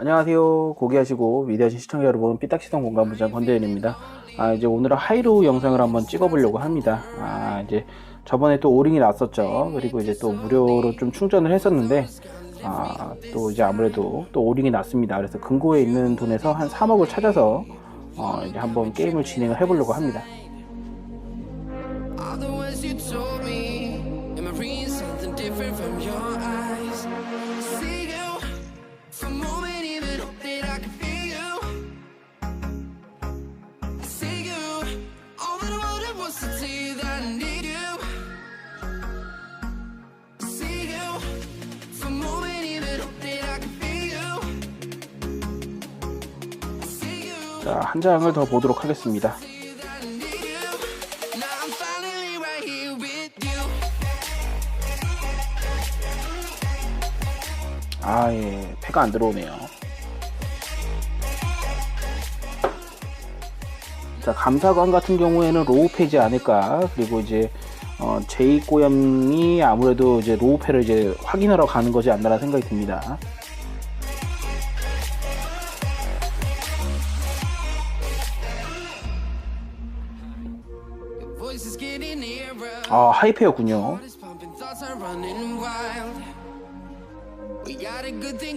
안녕하세요. 고기하시고 위대하신 시청자 여러분, 삐딱시동 공간부장 권대현입니다. 아, 이제 오늘은 하이루 영상을 한번 찍어보려고 합니다. 아, 이제 저번에 또 오링이 났었죠. 그리고 이제 또 무료로 좀 충전을 했었는데, 아, 또 이제 아무래도 또 오링이 났습니다. 그래서 금고에 있는 돈에서 한 3억을 찾아서, 어, 이제 한번 게임을 진행을 해보려고 합니다. Eyes? 자, 한 장을 더 보도록 하겠습니다. 아, 예. 패가 안 들어오네요. 자, 감사관 같은 경우에는 로우 패지 않을까. 그리고 이제, 어, 제이 꼬염이 아무래도 이제 로우 패를 이제 확인하러 가는 거지 않나라는 생각이 듭니다. 아,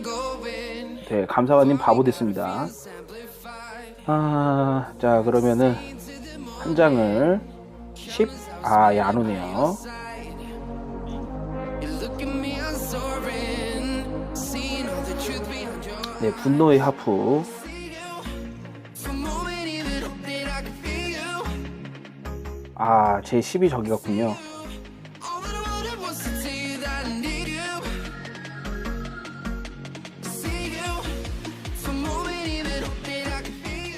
going. 네, 감사관님 바보 됐습니다. 아, 자, 그러면은, 한 장을 10, 아, 예, 안 오네요. 네, 분노의 하프. 아, 제 10이 저기 같군요.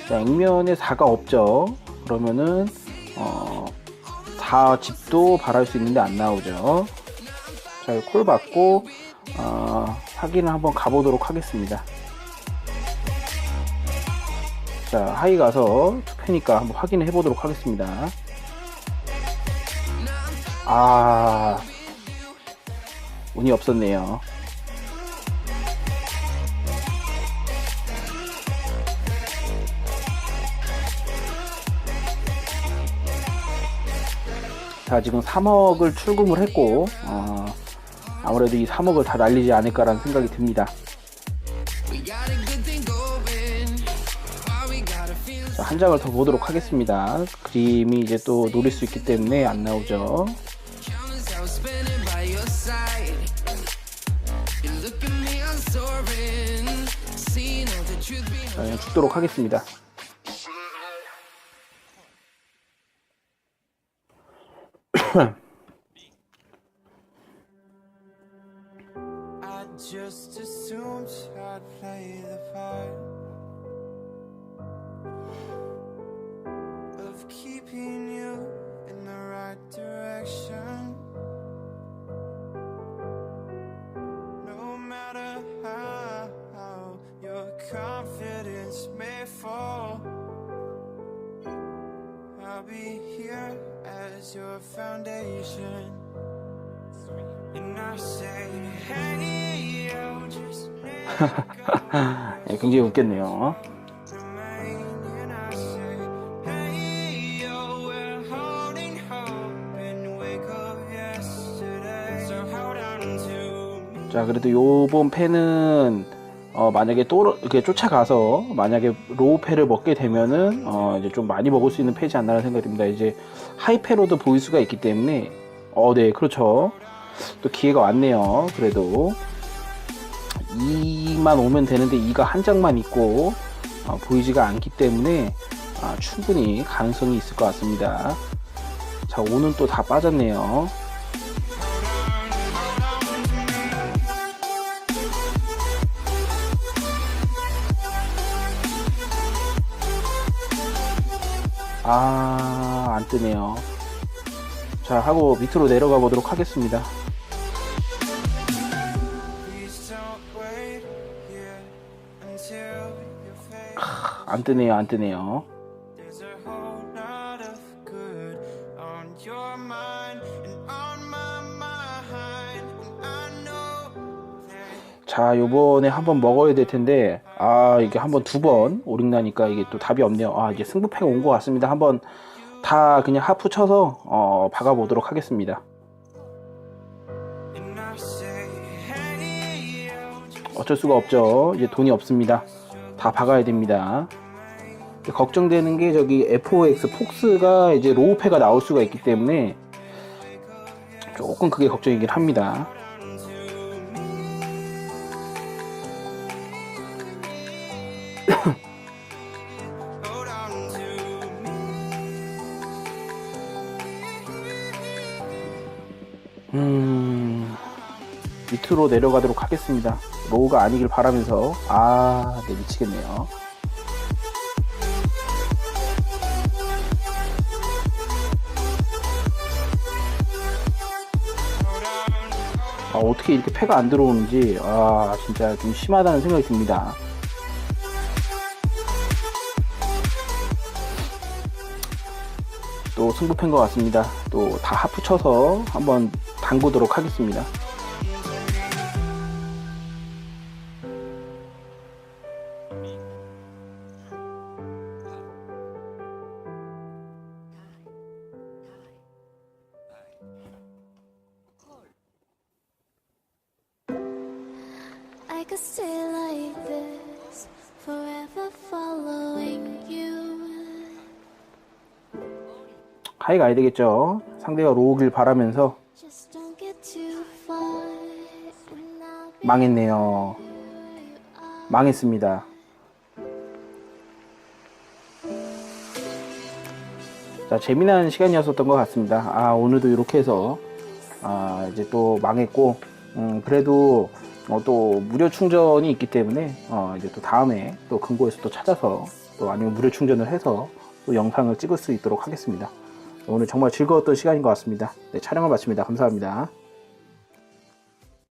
자, 액면에 4가 없죠. 그러면은 어, 4집도 바랄 수 있는데 안 나오죠. 자, 콜 받고 어, 확인을 한번 가보도록 하겠습니다. 자, 하이 가서 투표니까 한번 확인을 해보도록 하겠습니다. 아, 운이 없었네요. 자 지금 3억을 출금을 했고 어, 아무래도 이 3억을 다 날리지 않을까라는 생각이 듭니다. 자, 한 장을 더 보도록 하겠습니다. 그림이 이제 또 노릴 수 있기 때문에 안 나오죠. Was spinning by your side. You look at me, I'm soaring. Seeing all the truth behind 자, 그냥 죽도록 하겠습니다. Confidence may fall, I'll be here as your foundation. And I say, hey, yo, just. 네, 굉장히 me. 자 그래도 요번 패는 어, 만약에 또 이렇게 쫓아가서 만약에 로우 패를 먹게 되면은 어, 이제 좀 많이 먹을 수 있는 패지 않나라는 생각이 듭니다. 이제 하이 패로도 보일 수가 있기 때문에 어, 네, 그렇죠. 또 기회가 왔네요. 그래도 2만 오면 되는데 2가 한 장만 있고 어, 보이지가 않기 때문에 아, 충분히 가능성이 있을 것 같습니다. 자, 5는 또 다 빠졌네요. 아, 안 뜨네요. 자, 하고 밑으로 내려가 보도록 하겠습니다. 안 뜨네요, 안 뜨네요. 자, 요번에 한번 먹어야 될 텐데, 아, 이게 한번 두 번 오링 나니까 이게 또 답이 없네요. 아, 이제 승부패가 온 것 같습니다. 한번 다 그냥 하프 쳐서, 어, 박아보도록 하겠습니다. 어쩔 수가 없죠. 이제 돈이 없습니다. 다 박아야 됩니다. 걱정되는 게 저기 FOX 폭스가 이제 로우패가 나올 수가 있기 때문에 조금 그게 걱정이긴 합니다. 음, 밑으로 내려가도록 하겠습니다. 로우가 아니길 바라면서 아, 네 미치겠네요. 아, 어떻게 이렇게 패가 안 들어오는지 아 진짜 좀 심하다는 생각이 듭니다. 또 승부패인 것 같습니다. 또 다 하프 쳐서 한번 담그도록 하겠습니다. I could stay like this, forever following you. 하이 가야 되겠죠. 상대가 로우길 바라면서 망했네요. 망했습니다. 자, 재미난 시간이었었던 것 같습니다. 아, 오늘도 이렇게 해서, 아, 이제 또 망했고, 음, 그래도, 어, 또 무료 충전이 있기 때문에, 어, 이제 또 다음에 또 금고에서 또 찾아서, 또 아니면 무료 충전을 해서 또 영상을 찍을 수 있도록 하겠습니다. 오늘 정말 즐거웠던 시간인 것 같습니다. 네, 촬영을 마칩니다. 감사합니다.